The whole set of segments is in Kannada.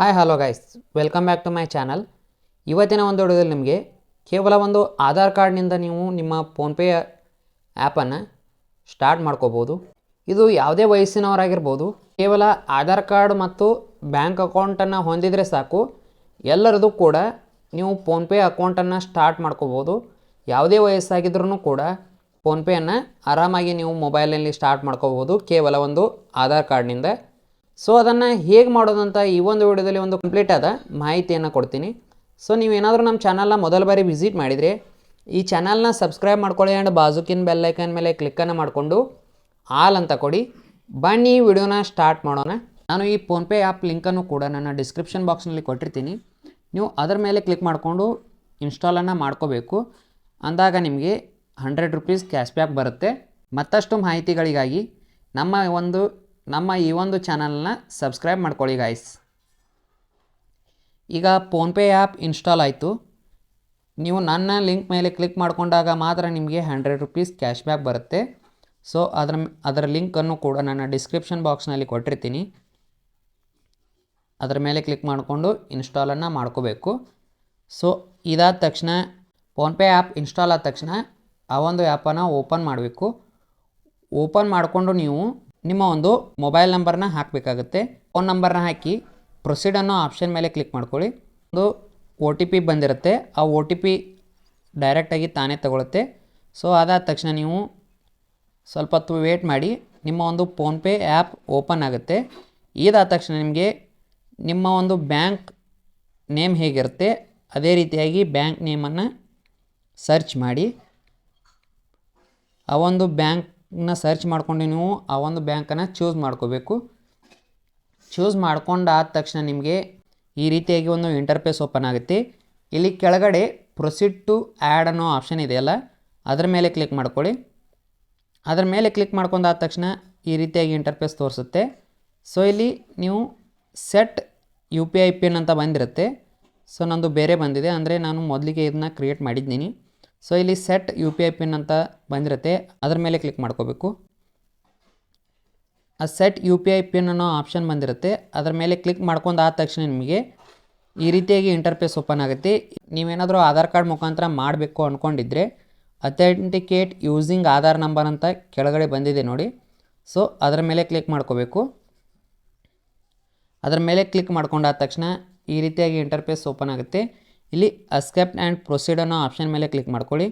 Hi hello guys welcome back to my channel ಇವತ್ತಿನ ಒಂದು ವಿಡಿಯೋದಲ್ಲಿ ನಿಮಗೆ ಕೇವಲ ಒಂದು ಆಧಾರ್ ಕಾರ್ಡ್ನಿಂದ ನೀವು ನಿಮ್ಮ ಫೋನ್ಪೇ ಆ್ಯಪನ್ನು ಸ್ಟಾರ್ಟ್ ಮಾಡ್ಕೋಬೋದು. ಇದು ಯಾವುದೇ ವಯಸ್ಸಿನವರಾಗಿರ್ಬೋದು. ಕೇವಲ ಆಧಾರ್ ಕಾರ್ಡ್ ಮತ್ತು ಬ್ಯಾಂಕ್ ಅಕೌಂಟನ್ನು ಹೊಂದಿದರೆ ಸಾಕು. ಎಲ್ಲರದು ಕೂಡ ನೀವು ಫೋನ್ಪೇ ಅಕೌಂಟನ್ನು ಸ್ಟಾರ್ಟ್ ಮಾಡ್ಕೋಬೋದು. ಯಾವುದೇ ವಯಸ್ಸಾಗಿದ್ರೂ ಕೂಡ ಫೋನ್ಪೇಯನ್ನು ಆರಾಮಾಗಿ ನೀವು ಮೊಬೈಲಲ್ಲಿ ಸ್ಟಾರ್ಟ್ ಮಾಡ್ಕೋಬೋದು. ಕೇವಲ ಒಂದು ಆಧಾರ್ ಕಾರ್ಡ್ನಿಂದ. ಸೊ ಅದನ್ನು ಹೇಗೆ ಮಾಡೋದಂತ ಈ ಒಂದು ವಿಡಿಯೋದಲ್ಲಿ ಒಂದು ಕಂಪ್ಲೀಟ್ ಆದ ಮಾಹಿತಿಯನ್ನು ಕೊಡ್ತೀನಿ. ಸೊ ನೀವೇನಾದರೂ ನಮ್ಮ ಚಾನಲ್ನ ಮೊದಲ ಬಾರಿ ವಿಸಿಟ್ ಮಾಡಿದರೆ ಈ ಚಾನಲ್ನ ಸಬ್ಸ್ಕ್ರೈಬ್ ಮಾಡ್ಕೊಳ್ಳಿ ಆ್ಯಂಡ್ ಬಾಜುಕಿನ ಬೆಲ್ಲೈಕನ್ ಮೇಲೆ ಕ್ಲಿಕ್ಕನ್ನು ಮಾಡಿಕೊಂಡು ಆಲ್ ಅಂತ ಕೊಡಿ. ಬನ್ನಿ ವಿಡಿಯೋನ ಸ್ಟಾರ್ಟ್ ಮಾಡೋಣ. ನಾನು ಈ ಫೋನ್ಪೇ ಆ್ಯಪ್ ಲಿಂಕನ್ನು ಕೂಡ ನನ್ನ ಡಿಸ್ಕ್ರಿಪ್ಷನ್ ಬಾಕ್ಸ್ನಲ್ಲಿ ಕೊಟ್ಟಿರ್ತೀನಿ. ನೀವು ಅದರ ಮೇಲೆ ಕ್ಲಿಕ್ ಮಾಡಿಕೊಂಡು ಇನ್ಸ್ಟಾಲನ್ನು ಮಾಡ್ಕೋಬೇಕು. ಅಂದಾಗ ನಿಮಗೆ ಹಂಡ್ರೆಡ್ ರುಪೀಸ್ ಕ್ಯಾಶ್ ಬ್ಯಾಕ್ ಬರುತ್ತೆ. ಮತ್ತಷ್ಟು ಮಾಹಿತಿಗಳಿಗಾಗಿ ನಮ್ಮ ಒಂದು ನಮ್ಮ ಈ ಒಂದು ಚಾನಲ್ನ ಸಬ್ಸ್ಕ್ರೈಬ್ ಮಾಡ್ಕೊಳ್ಳಿ ಗಾಯ್ಸ್ ಈಗ ಫೋನ್ಪೇ ಆ್ಯಪ್ ಇನ್ಸ್ಟಾಲ್ ಆಯಿತು. ನೀವು ನನ್ನ ಲಿಂಕ್ ಮೇಲೆ ಕ್ಲಿಕ್ ಮಾಡಿಕೊಂಡಾಗ ಮಾತ್ರ ನಿಮಗೆ ಹಂಡ್ರೆಡ್ ರುಪೀಸ್ ಕ್ಯಾಶ್ ಬ್ಯಾಕ್ ಬರುತ್ತೆ. ಸೊ ಅದರ ಅದರ ಲಿಂಕನ್ನು ಕೂಡ ನನ್ನ ಡಿಸ್ಕ್ರಿಪ್ಷನ್ ಬಾಕ್ಸ್ನಲ್ಲಿ ಕೊಟ್ಟಿರ್ತೀನಿ. ಅದರ ಮೇಲೆ ಕ್ಲಿಕ್ ಮಾಡಿಕೊಂಡು ಇನ್ಸ್ಟಾಲನ್ನು ಮಾಡ್ಕೋಬೇಕು. ಸೊ ಇದಾದ ತಕ್ಷಣ ಫೋನ್ಪೇ ಆ್ಯಪ್ ಇನ್ಸ್ಟಾಲ್ ಆದ ತಕ್ಷಣ ಆ ಒಂದು ಆ್ಯಪನ್ನು ಓಪನ್ ಮಾಡಬೇಕು. ಓಪನ್ ಮಾಡಿಕೊಂಡು ನೀವು ನಿಮ್ಮ ಒಂದು ಮೊಬೈಲ್ ನಂಬರ್ನ ಹಾಕಬೇಕಾಗುತ್ತೆ. ಫೋನ್ ನಂಬರ್ನ ಹಾಕಿ ಪ್ರೊಸೀಡ್ ಅನ್ನೋ ಆಪ್ಷನ್ ಮೇಲೆ ಕ್ಲಿಕ್ ಮಾಡ್ಕೊಳ್ಳಿ. ಒಂದು ಒ ಟಿ ಪಿ ಬಂದಿರುತ್ತೆ. ಆ ಒ ಟಿ ಪಿ ಡೈರೆಕ್ಟಾಗಿ ತಾನೇ ತಗೊಳುತ್ತೆ. ಸೊ ಅದಾದ ತಕ್ಷಣ ನೀವು ಸ್ವಲ್ಪ ಹೊತ್ತು ವೇಟ್ ಮಾಡಿ. ನಿಮ್ಮ ಒಂದು ಫೋನ್ಪೇ ಆ್ಯಪ್ ಓಪನ್ ಆಗುತ್ತೆ. ಇದಾದ ತಕ್ಷಣ ನಿಮಗೆ ನಿಮ್ಮ ಒಂದು ಬ್ಯಾಂಕ್ ನೇಮ್ ಹೇಗಿರುತ್ತೆ ಅದೇ ರೀತಿಯಾಗಿ ಬ್ಯಾಂಕ್ ನೇಮನ್ನು ಸರ್ಚ್ ಮಾಡಿ. ಆ ಒಂದು ಬ್ಯಾಂಕ್ನ ಸರ್ಚ್ ಮಾಡ್ಕೊಂಡು ನೀವು ಆ ಒಂದು ಬ್ಯಾಂಕನ್ನು ಚೂಸ್ ಮಾಡ್ಕೋಬೇಕು. ಚೂಸ್ ಮಾಡ್ಕೊಂಡಾದ ತಕ್ಷಣ ನಿಮಗೆ ಈ ರೀತಿಯಾಗಿ ಒಂದು ಇಂಟರ್ಫೇಸ್ ಓಪನ್ ಆಗುತ್ತೆ. ಇಲ್ಲಿ ಕೆಳಗಡೆ ಪ್ರೊಸೀಡ್ ಟು ಆ್ಯಡ್ ಅನ್ನೋ ಆಪ್ಷನ್ ಇದೆಯಲ್ಲ ಅದರ ಮೇಲೆ ಕ್ಲಿಕ್ ಮಾಡ್ಕೊಳ್ಳಿ. ಅದರ ಮೇಲೆ ಕ್ಲಿಕ್ ಮಾಡ್ಕೊಂಡಾದ ತಕ್ಷಣ ಈ ರೀತಿಯಾಗಿ ಇಂಟರ್ಫೇಸ್ ತೋರಿಸುತ್ತೆ. ಸೊ ಇಲ್ಲಿ ನೀವು set U P I PIN ಅಂತ ಬಂದಿರುತ್ತೆ. ಸೊ ನಂದು ಬೇರೆ ಬಂದಿದೆ. ಅಂದರೆ ನಾನು ಮೊದಲಿಗೆ ಇದನ್ನ ಕ್ರಿಯೇಟ್ ಮಾಡಿದ್ದೀನಿ. ಸೊ ಇಲ್ಲಿ set U P I PIN ಅಂತ ಬಂದಿರುತ್ತೆ. ಅದರ ಮೇಲೆ ಕ್ಲಿಕ್ ಮಾಡ್ಕೋಬೇಕು. ಆ set U P I PIN ಅನ್ನೋ ಆಪ್ಷನ್ ಬಂದಿರುತ್ತೆ. ಅದರ ಮೇಲೆ ಕ್ಲಿಕ್ ಮಾಡ್ಕೊಂಡು ಆದ ತಕ್ಷಣ ನಿಮಗೆ ಈ ರೀತಿಯಾಗಿ ಇಂಟರ್ಫೇಸ್ ಓಪನ್ ಆಗುತ್ತೆ. ನೀವೇನಾದರೂ ಆಧಾರ್ ಕಾರ್ಡ್ ಮುಖಾಂತರ ಮಾಡಬೇಕು ಅಂದ್ಕೊಂಡಿದ್ರೆ ಅಥೆಂಟಿಕೇಟ್ ಯೂಸಿಂಗ್ ಆಧಾರ್ ನಂಬರ್ ಅಂತ ಕೆಳಗಡೆ ಬಂದಿದೆ ನೋಡಿ. ಸೊ ಅದರ ಮೇಲೆ ಕ್ಲಿಕ್ ಮಾಡ್ಕೋಬೇಕು. ಅದರ ಮೇಲೆ ಕ್ಲಿಕ್ ಮಾಡ್ಕೊಂಡಾದ ತಕ್ಷಣ ಈ ರೀತಿಯಾಗಿ ಇಂಟರ್ಫೇಸ್ ಓಪನ್ ಆಗುತ್ತೆ. ಇಲ್ಲಿ ಅಸ್ಕೆಪ್ಟ್ ಆ್ಯಂಡ್ ಪ್ರೊಸೀಡ್ ಅನ್ನೋ ಆಪ್ಷನ್ ಮೇಲೆ ಕ್ಲಿಕ್ ಮಾಡ್ಕೊಳ್ಳಿ.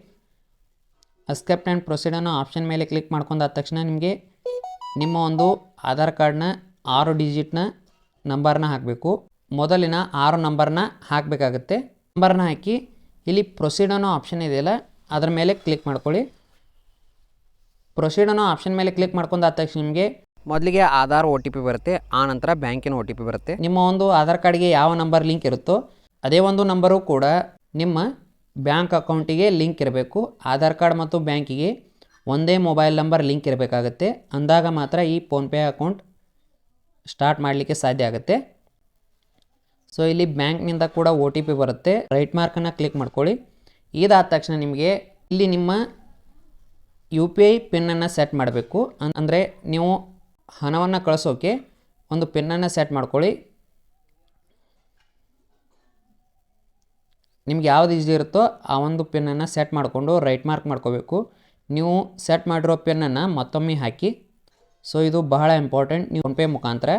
ಅಸ್ಕೆಪ್ಟ್ ಆ್ಯಂಡ್ ಪ್ರೊಸೀಡ್ ಅನ್ನೋ ಆಪ್ಷನ್ ಮೇಲೆ ಕ್ಲಿಕ್ ಮಾಡ್ಕೊಂಡಾದ ತಕ್ಷಣ ನಿಮಗೆ ನಿಮ್ಮ ಒಂದು ಆಧಾರ್ ಕಾರ್ಡ್ನ ಆರು ಡಿಜಿಟ್ನ ನಂಬರ್ನ ಹಾಕಬೇಕು. ಮೊದಲಿನ ಆರು ನಂಬರ್ನ ಹಾಕಬೇಕಾಗುತ್ತೆ. ನಂಬರ್ನ ಹಾಕಿ ಇಲ್ಲಿ ಪ್ರೊಸೀಡ್ ಅನ್ನೋ ಆಪ್ಷನ್ ಇದೆಯಲ್ಲ ಅದರ ಮೇಲೆ ಕ್ಲಿಕ್ ಮಾಡ್ಕೊಳ್ಳಿ. ಪ್ರೊಸೀಡ್ ಅನ್ನೋ ಆಪ್ಷನ್ ಮೇಲೆ ಕ್ಲಿಕ್ ಮಾಡ್ಕೊಂಡಾದ ತಕ್ಷಣ ನಿಮಗೆ ಮೊದಲಿಗೆ ಆಧಾರ್ ಒ ಟಿ ಪಿ ಬರುತ್ತೆ, ಆ ನಂತರ ಬ್ಯಾಂಕಿನ ಒ ಟಿ ಪಿ ಬರುತ್ತೆ. ನಿಮ್ಮ ಒಂದು ಆಧಾರ್ ಕಾರ್ಡ್ಗೆ ಯಾವ ನಂಬರ್ ಲಿಂಕ್ ಇರುತ್ತೋ ಅದೇ ಒಂದು ನಂಬರು ಕೂಡ ನಿಮ್ಮ ಬ್ಯಾಂಕ್ ಅಕೌಂಟಿಗೆ ಲಿಂಕ್ ಇರಬೇಕು. ಆಧಾರ್ ಕಾರ್ಡ್ ಮತ್ತು ಬ್ಯಾಂಕಿಗೆ ಒಂದೇ ಮೊಬೈಲ್ ನಂಬರ್ ಲಿಂಕ್ ಇರಬೇಕಾಗತ್ತೆ. ಅಂದಾಗ ಮಾತ್ರ ಈ ಫೋನ್ಪೇ ಅಕೌಂಟ್ ಸ್ಟಾರ್ಟ್ ಮಾಡಲಿಕ್ಕೆ ಸಾಧ್ಯ ಆಗುತ್ತೆ. ಸೊ ಇಲ್ಲಿ ಬ್ಯಾಂಕ್ನಿಂದ ಕೂಡ ಒ ಟಿ ಪಿ ಬರುತ್ತೆ. ರೈಟ್ ಮಾರ್ಕನ್ನು ಕ್ಲಿಕ್ ಮಾಡ್ಕೊಳ್ಳಿ. ಇದಾದ ತಕ್ಷಣ ನಿಮಗೆ ಇಲ್ಲಿ ನಿಮ್ಮ ಯು ಪಿ ಐ ಪಿನ್ನನ್ನು ಸೆಟ್ ಮಾಡಬೇಕು. ಅಂದರೆ ನೀವು ಹಣವನ್ನು ಕಳಿಸೋಕೆ ಒಂದು ಪಿನ್ನನ್ನು ಸೆಟ್ ಮಾಡ್ಕೊಳ್ಳಿ. ನಿಮ್ಗೆ ಯಾವ್ದು ಈಸಿ ಇರುತ್ತೋ ಆ ಒಂದು ಪೆನ್ನನ್ನು ಸೆಟ್ ಮಾಡಿಕೊಂಡು ರೈಟ್ ಮಾರ್ಕ್ ಮಾಡ್ಕೋಬೇಕು. ನೀವು ಸೆಟ್ ಮಾಡಿರೋ ಪೆನ್ನನ್ನು ಮತ್ತೊಮ್ಮೆ ಹಾಕಿ. ಸೊ ಇದು ಬಹಳ ಇಂಪಾರ್ಟೆಂಟ್ ನೀವು ಫೋನ್ಪೇ ಮುಖಾಂತರ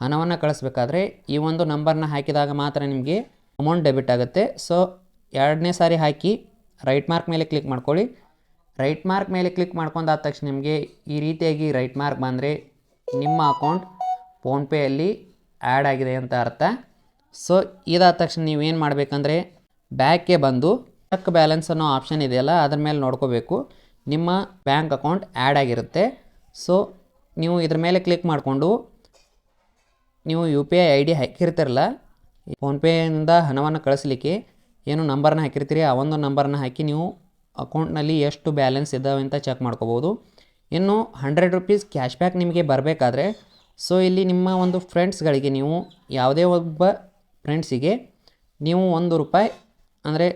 ಹಣವನ್ನು ಕಳಿಸ್ಬೇಕಾದ್ರೆ ಈ ಒಂದು ನಂಬರ್ನ ಹಾಕಿದಾಗ ಮಾತ್ರ ನಿಮಗೆ ಅಮೌಂಟ್ ಡೆಬಿಟ್ ಆಗುತ್ತೆ. ಸೊ ಎರಡನೇ ಸಾರಿ ಹಾಕಿ ರೈಟ್ ಮಾರ್ಕ್ ಮೇಲೆ ಕ್ಲಿಕ್ ಮಾಡ್ಕೊಳ್ಳಿ. ರೈಟ್ ಮಾರ್ಕ್ ಮೇಲೆ ಕ್ಲಿಕ್ ಮಾಡ್ಕೊಂಡಾದ ತಕ್ಷಣ ನಿಮಗೆ ಈ ರೀತಿಯಾಗಿ ರೈಟ್ ಮಾರ್ಕ್ ಬಂದರೆ ನಿಮ್ಮ ಅಕೌಂಟ್ ಫೋನ್ಪೇಯಲ್ಲಿ ಆ್ಯಡ್ ಆಗಿದೆ ಅಂತ ಅರ್ಥ. ಸೊ ಇದಾದ ತಕ್ಷಣ ನೀವೇನು ಮಾಡಬೇಕಂದ್ರೆ ಬ್ಯಾಕ್ಗೆ ಬಂದು ಚೆಕ್ ಬ್ಯಾಲೆನ್ಸ್ ಅನ್ನೋ ಆಪ್ಷನ್ ಇದೆಯಲ್ಲ, ಅದ್ರ ಮೇಲೆ ನೋಡ್ಕೋಬೇಕು. ನಿಮ್ಮ ಬ್ಯಾಂಕ್ ಅಕೌಂಟ್ ಆ್ಯಡ್ ಆಗಿರುತ್ತೆ. ಸೊ, ನೀವು ಇದ್ರ ಮೇಲೆ ಕ್ಲಿಕ್ ಮಾಡಿಕೊಂಡು ನೀವು U P I I D ಹಾಕಿರ್ತಿರಲ್ಲ ಫೋನ್ಪೇಯಿಂದ ಹಣವನ್ನು ಕಳಿಸ್ಲಿಕ್ಕೆ ಏನು ನಂಬರ್ನ ಹಾಕಿರ್ತೀರಿ, ಆ ಒಂದು ನಂಬರ್ನ ಹಾಕಿ ನೀವು ಅಕೌಂಟ್ನಲ್ಲಿ ಎಷ್ಟು ಬ್ಯಾಲೆನ್ಸ್ ಇದ್ದಾವೆ ಅಂತ ಚೆಕ್ ಮಾಡ್ಕೋಬೋದು. ಇನ್ನು ಹಂಡ್ರೆಡ್ ರುಪೀಸ್ ಕ್ಯಾಶ್ ಬ್ಯಾಕ್ ನಿಮಗೆ ಬರಬೇಕಾದ್ರೆ, ಸೊ, ಇಲ್ಲಿ ನಿಮ್ಮ ಒಂದು ಫ್ರೆಂಡ್ಸ್ಗಳಿಗೆ ನೀವು ಯಾವುದೇ ಒಬ್ಬ ಫ್ರೆಂಡ್ಸಿಗೆ ನೀವು ಒಂದು ರೂಪಾಯಿ ಅಂದರೆ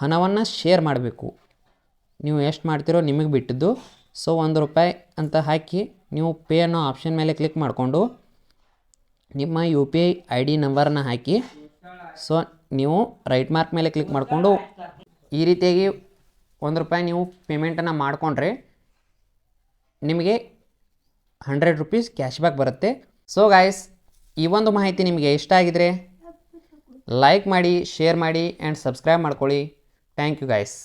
ಹಣವನ್ನು ಶೇರ್ ಮಾಡಬೇಕು. ನೀವು ಎಷ್ಟು ಮಾಡ್ತೀರೋ ನಿಮಗೆ ಬಿಟ್ಟಿದ್ದು. ಸೊ ಒಂದು ರೂಪಾಯಿ ಅಂತ ಹಾಕಿ ನೀವು ಪೇ ಅನ್ನೋ ಆಪ್ಷನ್ ಮೇಲೆ ಕ್ಲಿಕ್ ಮಾಡಿಕೊಂಡು ನಿಮ್ಮ U P I I D ನಂಬರನ್ನ ಹಾಕಿ. ಸೊ ನೀವು ರೈಟ್ ಮಾರ್ಕ್ ಮೇಲೆ ಕ್ಲಿಕ್ ಮಾಡಿಕೊಂಡು ಈ ರೀತಿಯಾಗಿ ಒಂದು ರೂಪಾಯಿ ನೀವು ಪೇಮೆಂಟನ್ನು ಮಾಡಿಕೊಂಡ್ರೆ ನಿಮಗೆ ಹಂಡ್ರೆಡ್ ರುಪೀಸ್ ಕ್ಯಾಶ್ ಬ್ಯಾಕ್ ಬರುತ್ತೆ. ಸೊ ಗಾಯ್ಸ್ ಈ ಒಂದು ಮಾಹಿತಿ ನಿಮಗೆ ಇಷ್ಟ ಆಗಿದರೆ? ಲೈಕ್ ಮಾಡಿ ಶೇರ್ ಮಾಡಿ ಆ್ಯಂಡ್ ಸಬ್ಸ್ಕ್ರೈಬ್ ಮಾಡ್ಕೊಳ್ಳಿ. Thank you guys